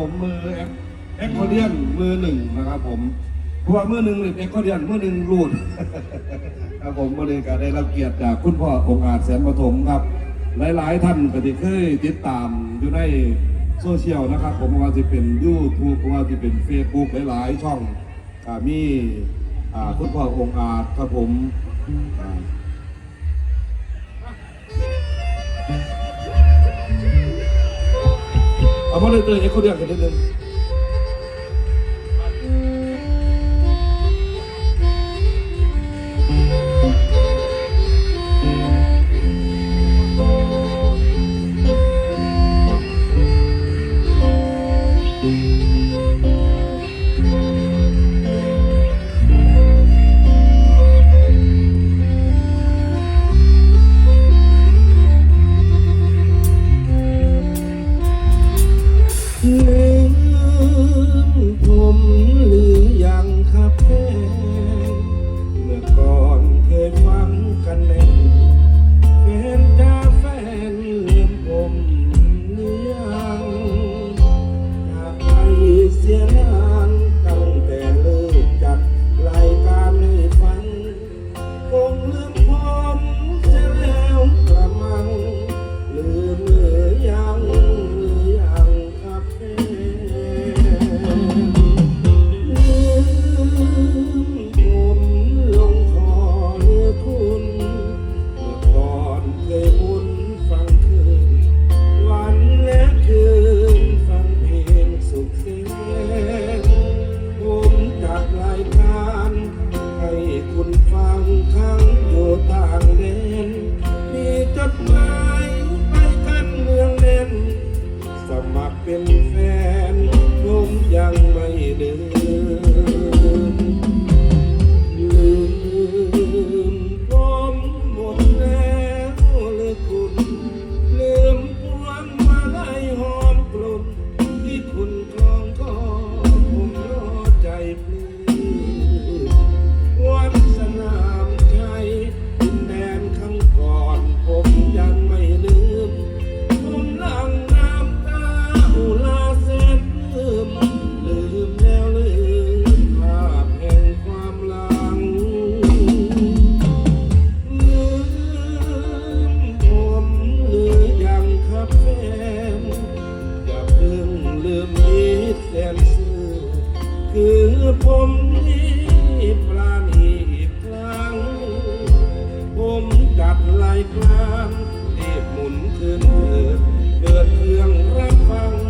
ผมมือเอ็กโคเดียนมือหนึ่งนะครับผมเพราะว่ามือหนึ่งเอ็กโคเดียนมือหนึ่งรูดครับผมวันนี้ก็ได้รับเกียรติจากคุณพ่อองค์อาจแสนปฐมครับ หลายๆท่านก็ที่เคยติดตามอยู่ในโซเชียลนะครับ ผมว่าจะเป็น YouTube ว่าจะเป็น Facebook หลายๆช่องมีคุณพ่อองค์อาจครับผม เอามาเลยเตยเอ็กโคเดียนกันนิดนึง ผมที่ปลาณีพลัง ผมกัดไหลคลางรีบหมุนขึ้นเบิดเครื่องรับฟัง